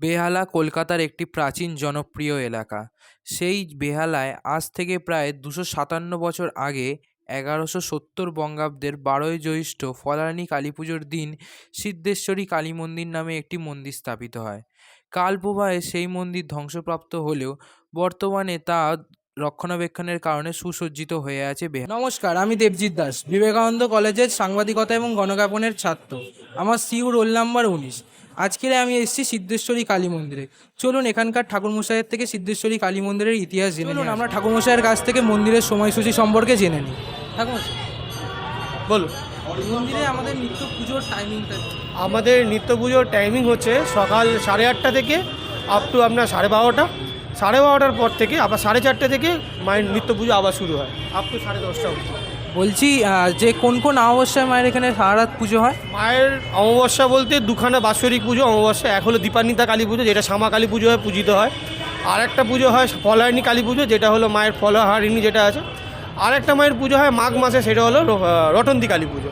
বেহালা কলকাতার একটি প্রাচীন জনপ্রিয় এলাকা। সেই বেহালায় আজ থেকে প্রায় দুশো সাতান্ন বছর আগে এগারোশো সত্তর বঙ্গাব্দের বারোই জ্যৈষ্ঠ ফলানি কালী পুজোর দিন সিদ্ধেশ্বরী কালী মন্দির নামে একটি মন্দির স্থাপিত হয়। কালপ্রবাহে সেই মন্দির ধ্বংসপ্রাপ্ত হলেও বর্তমানে তা রক্ষণাবেক্ষণের কারণে সুসজ্জিত হয়ে আছে বেহালা। নমস্কার, আমি দেবজিৎ দাস, বিবেকানন্দ কলেজের সাংবাদিকতা এবং গণজ্ঞাপনের ছাত্র। আমার সিউ রোল নাম্বার উনিশ। আজকের আমি এসেছি সিদ্ধেশ্বরী কালী মন্দিরে। চলুন এখানকার ঠাকুরমশাইয়ের থেকে সিদ্ধেশ্বরী কালী মন্দিরের ইতিহাস জেনে চলুন আমরা ঠাকুরমশাইয়ের কাছ থেকে মন্দিরের সময়সূচি সম্পর্কে জেনে নিই। ঠাকুরমশাই বলুন। মন্দিরে আমাদের নিত্য পুজোর টাইমিংটা আমাদের নিত্য পুজোর টাইমিং হচ্ছে সকাল সাড়ে আটটা থেকে আপ টু আপনার সাড়ে বারোটা। সাড়ে বারোটার পর থেকে আবার সাড়ে চারটে থেকে মায়ের নিত্য পুজো আবার শুরু হয় আপ টু সাড়ে দশটা অবধি। বলছি যে কোন কোন অমাবস্যায় মায়ের এখানে সারা পুজো হয়? মায়ের অমাবস্যা বলতে দুখানা বাৎসরিক পুজো, অমাবস্যা এক হলো দীপান্বিতা কালী পুজো, যেটা শ্যামা কালী পুজো হয় পূজিত হয়। আর একটা পুজো হয় ফলাহারিণী কালী পুজো, যেটা হলো মায়ের ফলাহারিণী যেটা আছে। আর একটা মায়ের পুজো হয় মাঘ মাসে, সেটা হলো রটন্তী কালী পুজো।